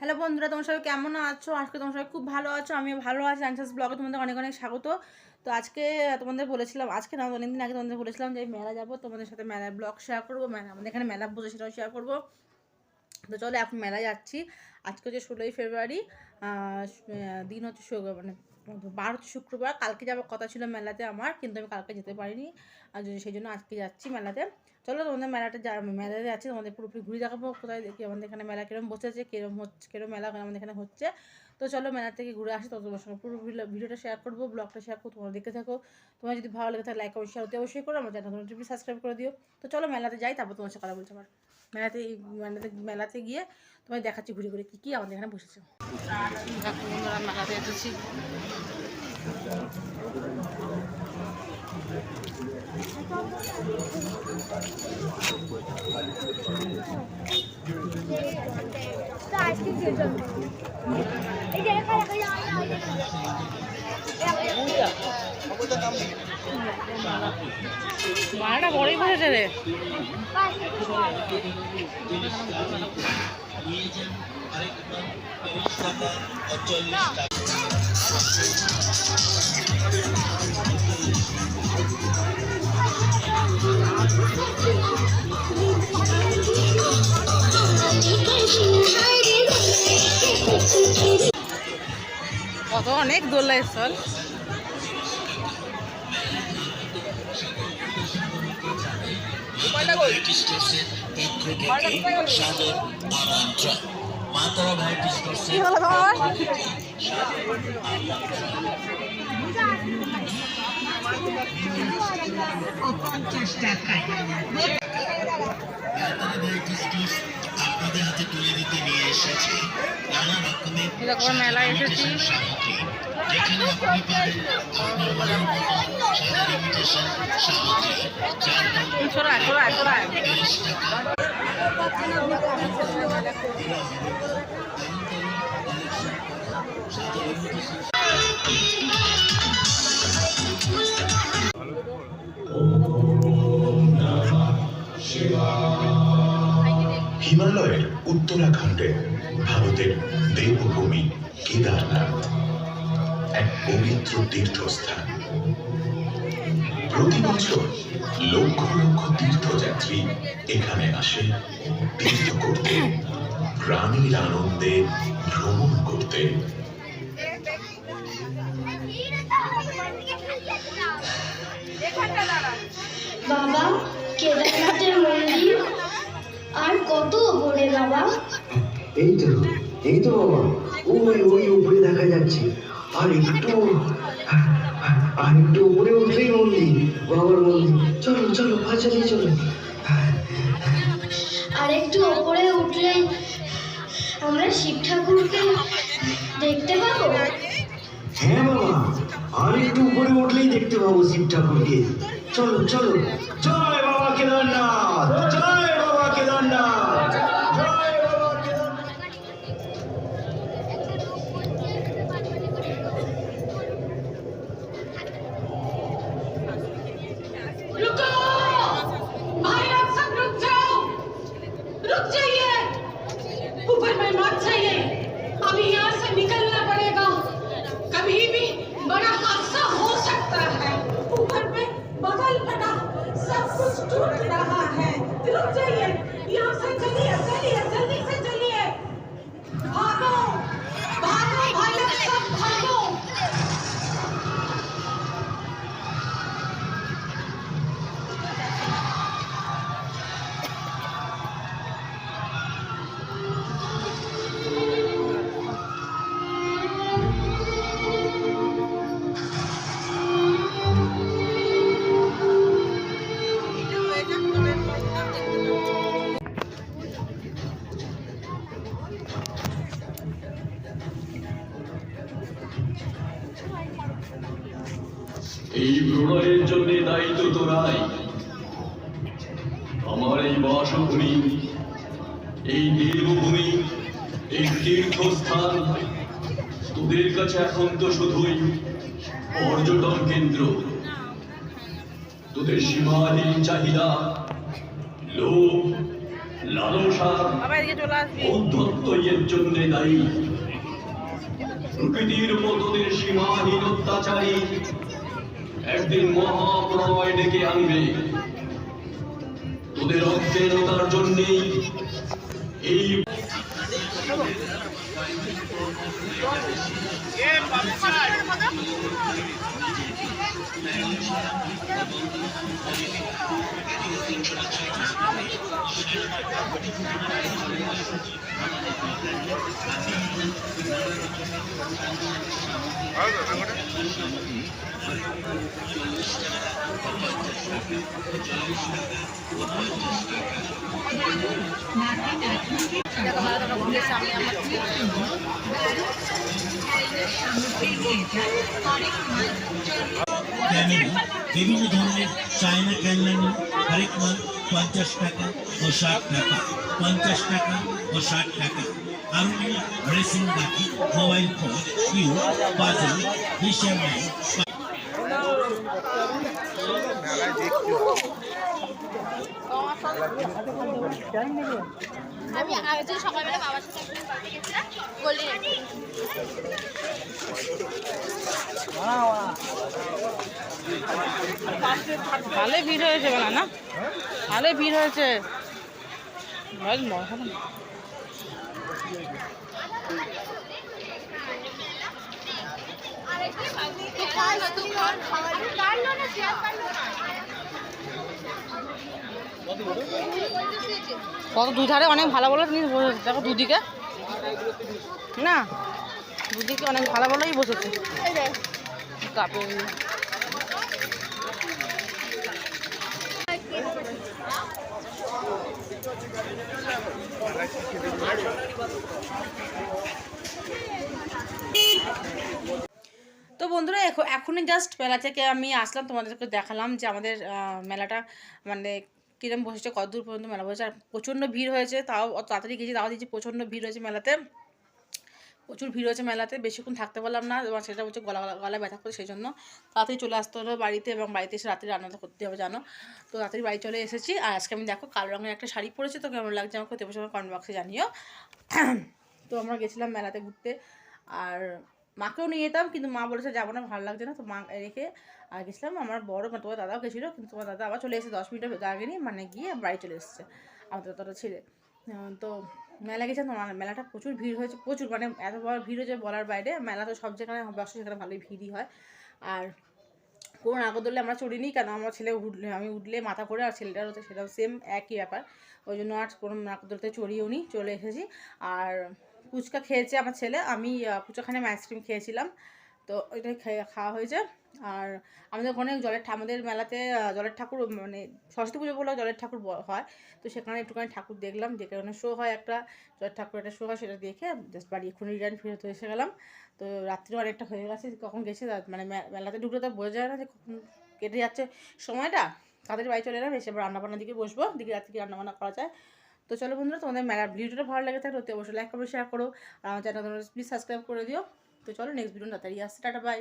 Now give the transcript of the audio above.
Hello বন্ধুরা, তোমার সবাই কেমন আছো? আজকে তোমার সবাই খুব ভালো আছো, আমিও ভালো আছি। আনসাস ব্লগে তোমাদের অনেক অনেক স্বাগত। তো আজকে তোমাদের বলেছিলাম, আজকে না, অনেকদিন আগে তোমাদের বলেছিলাম যে মেলা যাব, তোমাদের সাথে মেলার ব্লগ শেয়ার করব মেলা আমাদের এখানে মেলা বসে সেটাও শেয়ার করব। তো চলো এখন মেলায় যাচ্ছি। আজকে হচ্ছে ষোলোই ফেব্রুয়ারি দিন হচ্ছে মানে বার হচ্ছে শুক্রবার, কালকে যাওয়ার কথা ছিল মেলাতে আমার, কিন্তু আমি কালকে যেতে পারিনি। আর যে- সেই জন্য আজকে যাচ্ছি মেলাতে। চলো তোমাদের মেলাটা যা মেলাতে যাচ্ছি, তোমাদের পুরোপুরি ঘুরে দেখাবো কোথায়, দেখি আমাদের এখানে মেলা কিরম বসেছে কিরম হচ্ছে, কিরম মেলা আমাদের এখানে হচ্ছে। তো চলো মেলা থেকে ঘুরে আসি, তো তোমার সঙ্গে পুরো ভিডিওটা শেয়ার করব ব্লগটা শেয়ার করব, তোমরা দেখে থাকো। তোমার যদি ভালো লাগে তাহলে লাইক কমেন্ট শেয়ার অবশ্যই করো, আমার চ্যানেল সাবস্ক্রাইব করে দিও। তো চলো মেলাতে যাই, তারপর তোমার সাথে কথা বলছি আবার। মেলাতে মেলাতে মেলাতে গিয়ে তোমায় দেখাচ্ছি ঘুরে ঘুরে কী কী আমাদের এখানে বসেছে। মেলাতে এসেছি মালাটা বড়ই বসেছে রে। কত অনেক দোল্লা স্থল। সাদর আমন্ত্রণ মাতারা ভাইটিস কি হলো তোমার মাতারা ভাইটিস আপনাদের হাতে তুলে দিতে নিয়ে এসেছে। নানা রকমের মেলায় এসেছি? যেখানে আপনি সামগ্রী যার টাকা। হিমালয়ের উত্তরাখণ্ডে ভারতের দেবভূমি কেদারনাথ। এক পবিত্র তীর্থস্থান। প্রতি বছর লক্ষ লক্ষ তীর্থযাত্রী এখানে আসে তীর্থ করতে প্রাণীর আনন্দে ভ্রমণ করতে। বাবা কেদারনাথের মন্দির? আর কত ওপরে বাবা? এই তো এই তো বাবা। ওই ওই উপরে দেখা যাচ্ছে। আর একটু আর একটু উপরে উঠলেই মন্দির। বাবার মন্দির চলো চলো পা চালিয়ে চলো আর একটু ওপরে উঠলেই আমরা শিব ঠাকুরকে দেখতে পাবো? হ্যাঁ বাবা। আর একটু উপরে উঠলেই দেখতে পাবো শিব ঠাকুরকে। চলো চলো। জয় বাবা কেদারনাথ। জয়। मत जाइए अभी यहाँ से निकलना पड़ेगा। कभी भी बड़ा हादसा हो सकता है। ऊपर में बगल पड़ा सब कुछ टूट रहा है। रुक जाइए, यहाँ से चलिए। এই প্রণয়ের জন্য দায়িত্ব তোরাই। আমার এই বাসভূমি এই দেবভূমি এই তীর্থস্থান তোদের কাছে এখন তো শুধুই পর্যটন কেন্দ্র। তোদের সীমাহীন চাহিদা লোভ লালসা অধ্যত্ত এর জন্য দায়ী। প্রকৃতির মতদের সীমাহীন অত্যাচারী একদিন মহাপ্রলয় ডেকে আনবে। তোদের অজ্ঞানতার জন্যেই এই দেখো মেলা তোমরা ঘুরে সামনে আমার ক্যামেরা বিভিন্ন ধরনের চায়না ক্যান্ডানি হরেক মাল পঞ্চাশ টাকা ও ষাট টাকা পঞ্চাশ টাকা ও ষাট টাকা আরও রেসিং বাকি মোবাইল ফোন কিউ পাজল হিসাব আমি আজ সকালবেলা বাবার সাথে একদিন বাড়ি গেছিলাম বলে ভালোই ভিড় হয়েছে বেলা না? ভালোই ভিড় হয়েছে। বেশ মজা না। কত দুধারে অনেক ভালো ভালো বসেছে। দেখো দুদিকে। না, দুদিকে অনেক ভালো ভালোই বসেছে। তো বন্ধুরা এখন এখনই জাস্ট মেলা থেকে আমি আসলাম, তোমাদেরকে দেখালাম যে আমাদের মেলাটা মানে কিরম বসেছে কত দূর পর্যন্ত মেলা বসেছে, আর প্রচণ্ড ভিড় হয়েছে, তাও অত তাড়াতাড়ি গেছি, তাও দিচ্ছি প্রচণ্ড ভিড় হয়েছে মেলাতে। প্রচুর ভিড় হয়েছে মেলাতে, বেশিক্ষণ থাকতে পারলাম না, এবং সেটা হচ্ছে গলা গলা- ব্যথা করে সেই জন্য তাড়াতাড়ি চলে আসতে হলো বাড়িতে, এবং বাড়িতে এসে রাত্রে রান্নাটা করতে হবে, জানো? তো তাড়াতাড়ি বাড়ি চলে এসেছি, আর আজকে আমি দেখো কালো রঙের একটা শাড়ি পরেছি, তো কেমন লাগছে আমাকে দেবো সময় কমেন্ট বক্সে জানিও। তো আমরা গেছিলাম মেলাতে ঘুরতে, আর মাকেও নিয়ে যেতাম, কিন্তু মা বলেছে যাব না, ভালো লাগছে না। তো মা রেখে আর গেছিলাম। আমার বড় মানে তোমার দাদাও গেছিল, কিন্তু তোমার দাদা আবার চলে এসেছে, দশ মিনিটের আগে নিয়ে মানে গিয়ে বাড়ি চলে এসেছে। আমাদের দাদাটা ছেলে। তো মেলা গেছে, তো মেলাটা প্রচুর ভিড় হয়েছে, প্রচুর মানে এত বড় ভিড় হয়েছে বলার বাইরে। মেলা তো সব যেখানে ব্যবসা সেখানে ভালোই ভিড়ই হয়। আর কোনো নাগরদোলে আমরা চড়িনি, কেন আমার ছেলে উঠলে, আমি উঠলে মাথা করে আর ছেলেটার হচ্ছে, সেটাও সেম একই ব্যাপার। ওই জন্য আর কোনো নাগরদোলতে চড়িয়েও নি চলে এসেছি। আর ফুচকা খেয়েছে আমার ছেলে, আমি ফুচকাখানে আইসক্রিম খেয়েছিলাম। তো ওইটাই খাওয়া হয়েছে আর আমাদের ওখানে জলের আমাদের মেলাতে জলের ঠাকুর মানে সরস্বতী পুজো বলে জলের ঠাকুর হয়। তো সেখানে একটুখানি ঠাকুর দেখলাম, দেখে ওখানে শো হয় একটা, জলের ঠাকুর একটা শো হয়, সেটা দেখে জাস্ট বাড়ি এক্ষুনি রিটার্ন ফেরত এসে গেলাম। তো রাত্রি অনেকটা হয়ে গেছে কখন গেছে মানে মেলাতে ঢুকলে তো বোঝা যায় না যে কখন কেটে যাচ্ছে সময়টা। তাদের বাড়ি চলে এলাম, এসে রান্নাবান্নার দিকে বসবো, দিকে রাত্রি রান্নাবান্না করা যায়। তো চলো বন্ধুরা, তোমাদের মেলার ভিডিওটা ভালো লাগে থাকলে অতি অবশ্যই লাইক করো শেয়ার করো, আর আমার চ্যানেল প্লিজ সাবস্ক্রাইব করে দিও। তো চলো নেক্সট ভিডিও তাড়াতাড়ি আসছে, টাটা বাই